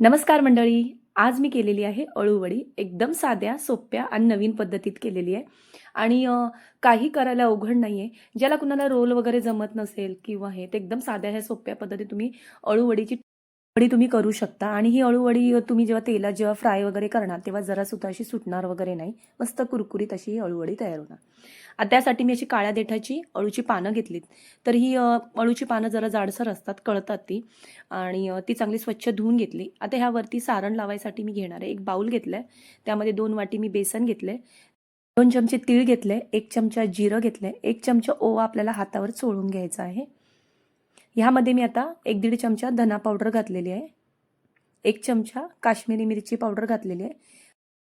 नमस्कार मंडळी. आज मी केलेली आहे अळूवडी. एकदम साध्या सोप्या आणि नवीन पद्धतीत केलेली आहे. आणि काही करायला अवघड नाही आहे ज्याला कुणाला रोल वगैरे जमत नसेल किंवा हे ते एकदम साध्या ह्या सोप्या पद्धतीत तुम्ही अळूवडीची वडी तुम्ही करू शकता. आणि ही अळूवडी तुम्ही जेव्हा तेलात जेव्हा फ्राय वगैरे करणार तेव्हा जरा सुद्धा अशी सुटणार वगैरे नाही. मस्त कुरकुरीत अशी ही अळूवडी तयार होणार. आता त्यासाठी मी अशी काळ्या देठाची अळूची पानं घेतलीत. तर ही अळूची पानं जरा जाडसर असतात कळतात ती. आणि ती चांगली स्वच्छ धुवून घेतली. आता ह्यावरती सारण लावायसाठी मी घेणार आहे. एक बाऊल घेतलं आहे त्यामध्ये दोन वाटी मी बेसन घेतले दोन चमचे तीळ घेतले एक चमचा जिरं घेतलं एक चमचा ओवा आपल्याला हातावर चोळून घ्यायचा आहे. ह्यामध्ये मी आता एक दीड चमचा धना पावडर घातलेली आहे. एक चमचा काश्मीरी मिरची पावडर घातलेली आहे.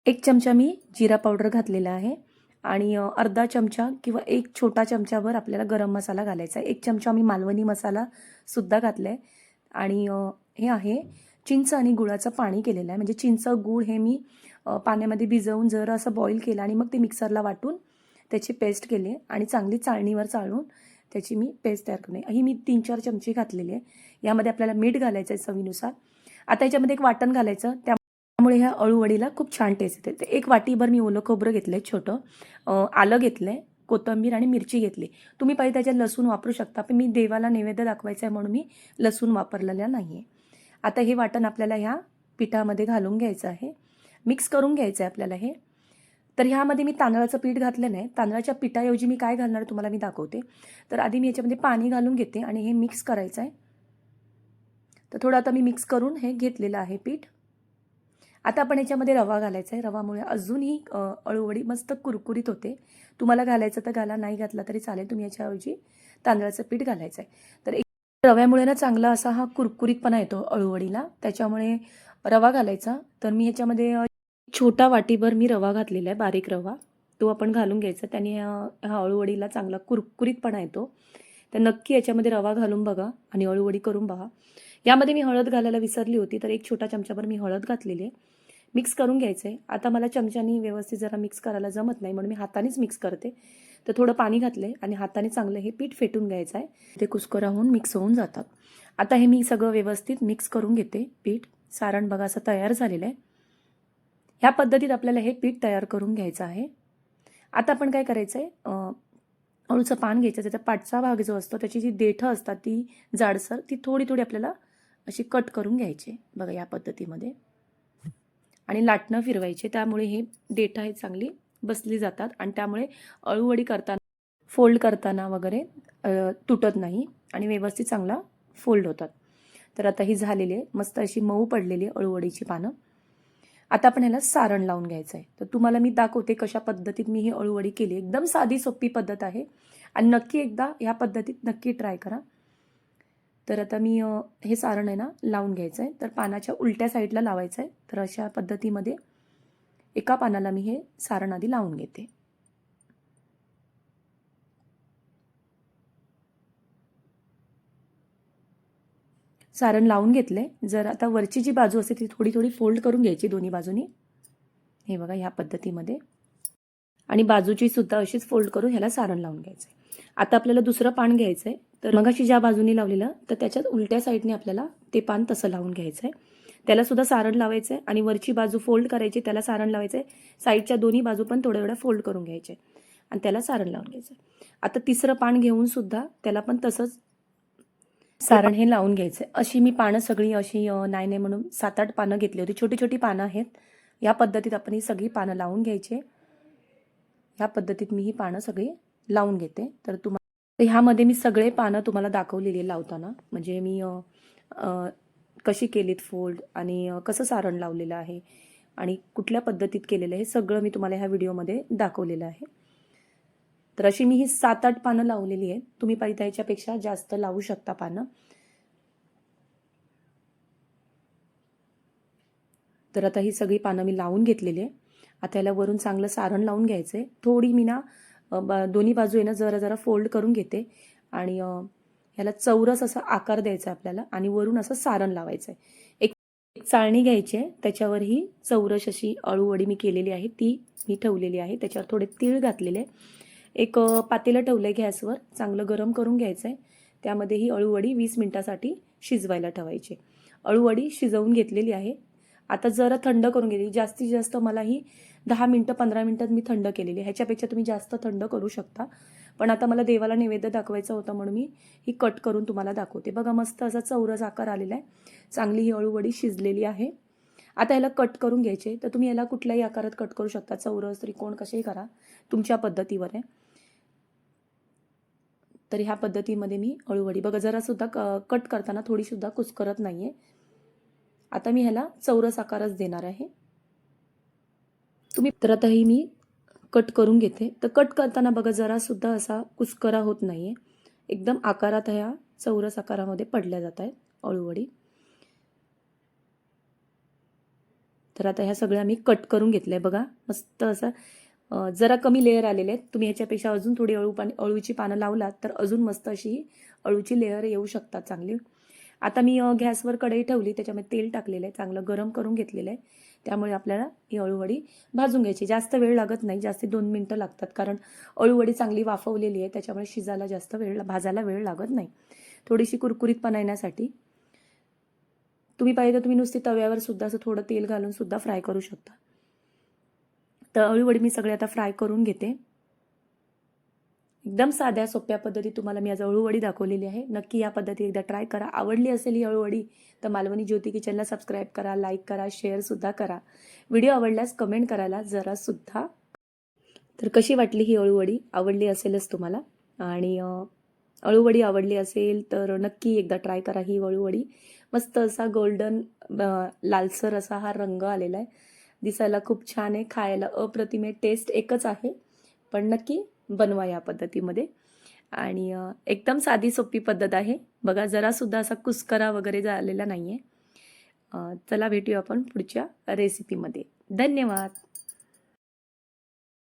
एक चमचा मी जिरा पावडर घातलेला आहे. आणि अर्धा चमचा किंवा एक छोटा चमचावर आपल्याला गरम मसाला घालायचा आहे. एक चमचा मी मालवणी मसालासुद्धा घातला आहे आणि हे आहे चिंच आणि गुळाचं पाणी केलेलं आहे. म्हणजे चिंच गुळ हे मी पाण्यामध्ये भिजवून जर असं बॉईल केलं आणि मग ते मिक्सरला वाटून त्याची पेस्ट केली आणि चांगली चाळणीवर चाळून त्याची मी पेस्ट तयार करणे ही मी तीन चार चमचे घातलेली आहे. यामध्ये आपल्याला मीठ घालायचं आहे चवीनुसार. आता याच्यामध्ये एक वाटण घालायचं. त्यामुळे ह्या अळूवडीला खूप छान टेस्ट येते. ते एक वाटीभर मी ओलं खोबरं घेतलं आहे छोटं आलं घेतलं आहे कोथिंबीर आणि मिरची घेतली. तुम्ही पाहिजे त्याच्यात लसूण वापरू शकता पण मी देवाला नैवेद्य दाखवायचं आहे म्हणून मी लसूण वापरलेला नाही आहे आता हे वाटण आपल्याला ह्या पिठामध्ये घालून घ्यायचं आहे. मिक्स करून घ्यायचं आहे आपल्याला हे. तर ह्यामध्ये मी तांदळाचं पीठ घातलं नाही. तांदळाच्या पिठाऐवजी मी काय घालणार तुम्हाला मी दाखवते. तर आधी मी याच्यामध्ये पाणी घालून घेते आणि हे मिक्स करायचं आहे. तर थोडं आता मी मिक्स करून हे घेतलेलं आहे पीठ. आता आपण याच्यामध्ये रवा घालायचा आहे. रवामुळे अजूनही अळूवडी मस्त कुरकुरीत होते. तुम्हाला घालायचं तर घाला नाही घातला तरी चालेल. तुम्ही याच्याऐवजी तांदळाचं पीठ घालायचं आहे. तर एक रव्यामुळे ना चांगला असा हा कुरकुरीतपणा येतो अळूवडीला. त्याच्यामुळे रवा घालायचा. तर मी ह्याच्यामध्ये छोटा वाटीभर मी रवा घातलेला आहे बारीक रवा. तो आपण घालून घ्यायचा. त्याने ह्या अळूवडीला चांगला कुरकुरीतपणा येतो. तर नक्की याच्यामध्ये रवा घालून बघा आणि अळूवडी करून बघा. यामध्ये मी हळद घालायला विसरली होती तर एक छोटा चमचाभर मी हळद घातलेली आहे. मिक्स करून घ्यायचं आहे आता मला चमच्यानी व्यवस्थित जरा मिक्स करायला जमत नाही म्हणून मी हातानेच मिक्स करते. तर थोडं पाणी घातलं आहे आणि हाताने चांगलं हे पीठ फेटून घ्यायचं आहे. ते कुस्करा होऊन मिक्स होऊन जातात. आता हे मी सगळं व्यवस्थित मिक्स करून घेते पीठ. सारण बघा असं तयार झालेलं आहे. ह्या पद्धतीत आपल्याला हे पीठ तयार करून घ्यायचं आहे. आता आपण काय करायचं आहे अळूचं पान घ्यायचं त्याचा पाठचा भाग जो असतो त्याची जी देठं असतात ती जाडसर ती थोडी थोडी आपल्याला अशी कट करून घ्यायची बघा या पद्धतीमध्ये. आणि लाटणं फिरवायचे त्यामुळे हे देठं हे चांगली बसली जातात. आणि त्यामुळे अळूवडी करताना फोल्ड करताना वगैरे तुटत नाही. आणि व्यवस्थित चांगला फोल्ड होतात. तर आता ही झालेली आहे. मस्त अशी मऊ पडलेली आहे अळूवडीची पानं. आता आपण ह्याला सारण लावून घ्यायचं आहे तर तुम्हाला मी दाखवते कशा पद्धतीत मी ही अळूवडी केली. एकदम साधी सोपी पद्धत आहे. आणि नक्की एकदा ह्या पद्धतीत नक्की ट्राय करा. तर आता मी हे सारण आहे ना लावून घ्यायचं आहे तर पानाच्या उलट्या साईडला लावायचं आहे तर अशा पद्धतीमध्ये एका पानाला मी हे सारण आधी लावून घेते. सारण लावून घेतलं आहे जर आता वरची जी बाजू असते ती थोडी थोडी फोल्ड करून घ्यायची दोन्ही बाजूनी. हे बघा ह्या पद्धतीमध्ये. आणि बाजूची सुद्धा अशीच फोल्ड करून ह्याला सारण लावून घ्यायचं आहे आता आपल्याला दुसरं पान घ्यायचं आहे तर मगाशी ज्या बाजूनी लावलेलं तर त्याच्यात उलट्या साईडने आपल्याला ते पान तसं लावून घ्यायचं आहे त्याला सुद्धा सारण लावायचं आहे आणि वरची बाजू फोल्ड करायची त्याला सारण लावायचं आहे साईडच्या दोन्ही बाजू पण थोड्या थोड्या फोल्ड करून घ्यायचे. आणि त्याला सारण लावून घ्यायचं आता तिसरं पान घेऊन सुद्धा त्याला पण तसंच सारण हे लावून घ्यायचं. आहे अशी मी पानं सगळी अशी नाही नाही म्हणून सात आठ पानं घेतली होती. छोटी छोटी पानं आहेत. या पद्धतीत आपण ही सगळी पानं लावून घ्यायची. ह्या पद्धतीत मी ही पानं सगळी लावून घेते. तर तुम्हाला ह्यामध्ये मी सगळे पानं तुम्हाला दाखवलेली लावताना म्हणजे मी कशी केलीत फोल्ड आणि कसं सारण लावलेलं आहे आणि कुठल्या पद्धतीत केलेलं हे सगळं मी तुम्हाला ह्या व्हिडिओमध्ये दाखवलेलं आहे. तर अशी मी ही सात आठ पानं लावलेली आहेत. तुम्ही पाहिजे याच्यापेक्षा जास्त लावू शकता पानं. तर आता ही सगळी पानं मी लावून घेतलेली आहे. आता याला वरून चांगलं सारण लावून घ्यायचं आहे थोडी मी ना बा- दोन्ही बाजू आहे ना जरा जरा फोल्ड करून घेते. आणि ह्याला चौरस असा आकार द्यायचा आपल्याला आणि वरून असं सारण लावायचं आहे एक एक चाळणी घ्यायची आहे. त्याच्यावर ही चौरस अशी अळूवडी मी केलेली आहे. ती मी ठेवलेली आहे. त्याच्यावर थोडे तीळ घातलेले आहे. एक पातेलं ठेवलं आहे गॅसवर चांगलं गरम करून घ्यायचं आहे त्यामध्ये ही अळूवडी वीस मिनटासाठी शिजवायला ठेवायची. अळूवडी शिजवून घेतलेली आहे. आता जरा थंड करून घेतली. जास्तीत जास्त मला ही दहा मिनटं पंधरा मिनटात मी थंड केलेली. ह्याच्यापेक्षा तुम्ही जास्त थंड करू शकता. पण आता मला देवाला नैवेद्य दाखवायचा होता म्हणून मी ही कट करून तुम्हाला दाखवते. बघा मस्त असा चौरस आकार आलेला आहे. चांगली ही अळूवडी शिजलेली आहे. आता याला कट करून घ्यायचे. तर तुम्ही याला कुठल्याही आकारात कट करू शकता. चौरस त्रिकोण कसेही करा. तुमच्या पद्धतीवर आहे तर ह्या पद्धतीमध्ये मी अळूवडी. बघा जरासुद्धा क कट करताना थोडीसुद्धा कुस्करत नाही आहे आता मी ह्याला चौरस आकारच देणार आहे. तुम्ही तर आताही मी कट करून घेते. तर कट करताना बघा जरासुद्धा असा कुस्करा होत नाही आहे एकदम आकारात ह्या चौरस आकारामध्ये पडल्या जात आहेत अळूवडी. तर आता ह्या सगळ्या मी कट करून घेतलं आहे बघा. मस्त असं जरा कमी लेअर आलेले आहेत. तुम्ही ह्याच्यापेक्षा अजून थोडी अळू पाणी अळूची पानं लावलात तर अजून मस्त अशी अळूची लेअर येऊ शकतात चांगली. आता मी गॅसवर कढई ठेवली त्याच्यामध्ये तेल टाकलेलं आहे. चांगलं गरम करून घेतलेलं आहे. त्यामुळे आपल्याला ही अळूवडी भाजून घ्यायची. जास्त वेळ लागत नाही जास्ती दोन मिनटं लागतात. कारण अळूवडी चांगली वाफवलेली आहे त्याच्यामुळे शिजायला जास्त वेळ भाजायला वेळ लागत नाही. थोडीशी कुरकुरीतपणा येण्यासाठी तुम्ही पाहिजे तर तुम्ही नुसती तव्यावर सुद्धा असं थोडं तेल घालून सुद्धा फ्राय करू शकता. तर वडी मी सगळे आता फ्राय करून घेते. एकदम साध्या सोप्या पद्धतीत तुम्हाला मी आज अळूवडी दाखवलेली आहे. नक्की या पद्धती एकदा ट्राय करा. आवडली असेल ही अळूवडी तर मालवणी ज्योती किचनला सबस्क्राईब करा लाईक करा शेअरसुद्धा करा. व्हिडिओ आवडल्यास कमेंट करायला जरासुद्धा तर कशी वाटली ही अळूवडी? आवडली असेलच तुम्हाला. आणि अळूवडी आवडली असेल तर नक्की एकदा ट्राय करा ही अळूवडी. मस्त असा गोल्डन लालसर असा हा रंग आलेला आहे. दिसायला खूप छान आहे. खायला अप्रतिमे टेस्ट एकच आहे. पण नक्की बनवा या पद्धतीमध्ये. आणि एकदम साधी सोपी पद्धत आहे. बघा जरासुद्धा असा कुस्करा वगैरे झालेला नाही आहे चला भेटूया आपण पुढच्या रेसिपीमध्ये धन्यवाद!